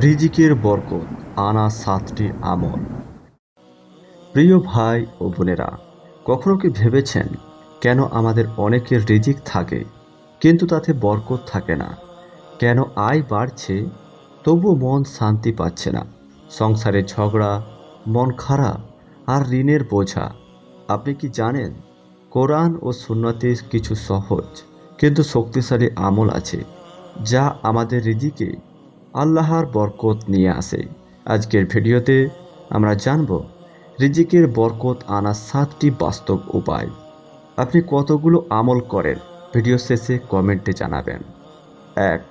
রিজিকের বরকত আনা সাতটি আমল। প্রিয় ভাই ও বোনেরা, কখনো কি ভেবেছেন কেন আমাদের অনেকের রিজিক থাকে, কিন্তু তাতে বরকত থাকে না? কেন আয় বাড়ছে তবু মন শান্তি পাচ্ছে না? সংসারে ঝগড়া, মন খারাপ আর ঋণের বোঝা, আপনি কি জানেন? কোরআন ও সুন্নতে কিছু সহজ, কিন্তু শক্তিশালী আমল আছে, যা আমাদের রিজিকে আল্লাহর বরকত নিয়ে আসে আজকের ভিডিওতে আমরা জানব রিজিকের বরকত আনার সাতটি বাস্তব উপায়। আপনি কতগুলো আমল করেন? ভিডিও শেষে কমেন্টে জানাবেন। এক,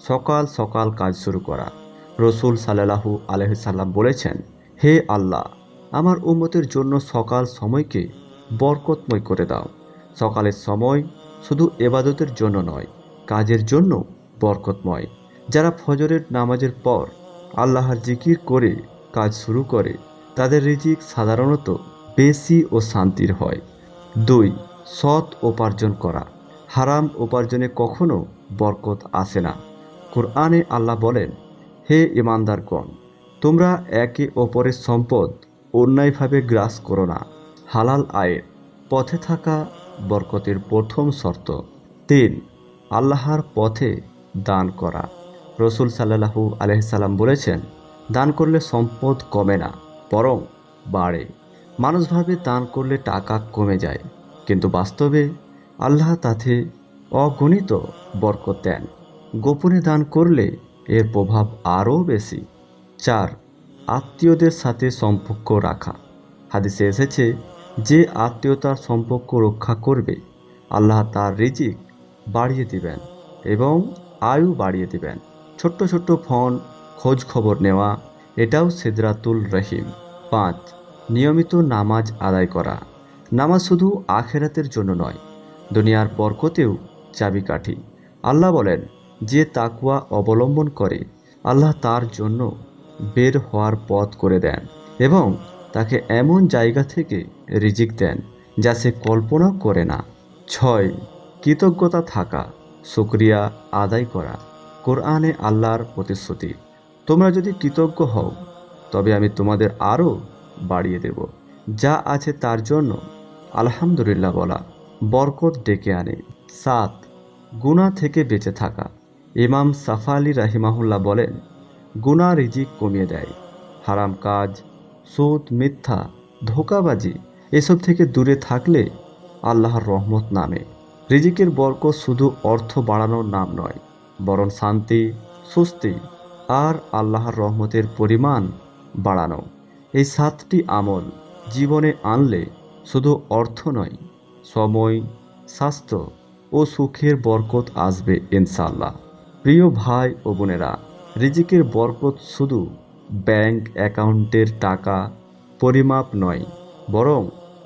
সকাল সকাল কাজ শুরু করা। রসুল সাল্লাহু আলহিসাল্লাম বলেছেন, হে আল্লাহ, আমার উম্মতের জন্য সকাল সময়কে বরকতময় করে দাও। সকালের সময় শুধু এবাদতের জন্য নয়, কাজের জন্য বরকতময়। যারা ফজরের নামাজের পর আল্লাহর জিকির করে কাজ শুরু করে, তাদের রিজিক সাধারণত বেশি ও শান্তির হয়। দুই, সৎ উপার্জন করা। হারাম উপার্জনে কখনো বরকত আসে না। কোরআনে আল্লাহ বলেন, হে ইমানদারগণ তোমরা একে অপরের সম্পদ অন্যায়ভাবে গ্রাস করো না। হালাল আয়ের পথে থাকা বরকতের প্রথম শর্ত। তিন, আল্লাহর পথে দান করা। রসুল সাল্লাহু আলহিসাল্লাম বলেছেন, দান করলে সম্পদ কমে না, বরং বাড়ে। মানুষ ভাবে দান করলে টাকা কমে যায়, কিন্তু বাস্তবে আল্লাহ তাতে অগণিত বরকত দেন। গোপনে দান করলে এর প্রভাব আরও বেশি। চার, আত্মীয়দের সাথে সম্পর্ক রাখা। হাদিসে এসেছে, যে আত্মীয়তার সম্পর্ক রক্ষা করবে, আল্লাহ তার রিজিক বাড়িয়ে দিবেন এবং আয়ু বাড়িয়ে দিবেন। ছোট্ট ছোট্ট ফোন, খোঁজ খবর নেওয়া, এটাও সিদরাতুল রহিম। পাঁচ, নিয়মিত নামাজ আদায় করা। নামাজ শুধু আখেরাতের জন্য নয়, দুনিয়ার বরকতেও চাবিকাঠি। আল্লাহ বলেন, যে তাকুয়া অবলম্বন করে, আল্লাহ তার জন্য বের হওয়ার পথ করে দেন এবং তাকে এমন জায়গা থেকে রিজিক দেন যা সে কল্পনা করে না। ছয়, কৃতজ্ঞতা থাকা, শুক্রিয়া আদায় করা। কোরআনে আল্লাহর প্রতিশ্রুতি। তোমরা যদি কৃতজ্ঞ হও, তবে আমি তোমাদের আরও বাড়িয়ে দেব। যা আছে তার জন্য আলহামদুলিল্লাহ বলা, বরকত ডেকে আনে। সাত গুণা থেকে বেঁচে থাকা। ইমাম সাফা আলী রাহিমাহুল্লাহ বলেন গুণা রিজিক কমিয়ে দেয়। হারাম কাজ, সুদ, মিথ্যা, ধোকাবাজি, এসব থেকে দূরে থাকলে আল্লাহর রহমত নামে। রিজিকের বরকত শুধু অর্থ বাড়ানোর নাম নয় বরং শান্তি স্বস্তি আর আল্লাহর রহমতের পরিমাণ বাড়ানো। এই সাতটি আমল জীবনে আনলে শুধু অর্থ নয়, সময়, স্বাস্থ্য ও সুখের বরকত আসবে ইনশাল্লাহ প্রিয় ভাই ও বোনেরা, রিজিকের বরকত শুধু ব্যাংক অ্যাকাউন্টের টাকা পরিমাপ নয়, বরং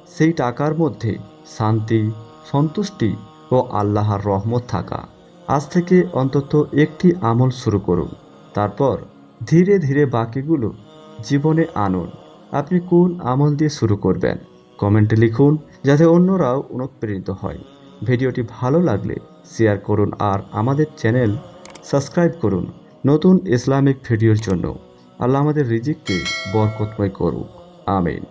সেই টাকার মধ্যে শান্তি, সন্তুষ্টি ও আল্লাহর রহমত থাকা। আজ থেকে অন্তত একটি আমল শুরু করুন। তারপর ধীরে ধীরে বাকিগুলো জীবনে আনুন। আপনি কোন আমল দিয়ে শুরু করবেন? কমেন্টে লিখুন যাতে অন্যরাও অনুপ্রেরিত হয়। ভিডিওটি ভালো লাগলে শেয়ার করুন আর আমাদের চ্যানেল সাবস্ক্রাইব করুন নতুন ইসলামিক ভিডিওর জন্য। আল্লাহ আমাদের রিজিককে বরকতময় করুক। আমিন।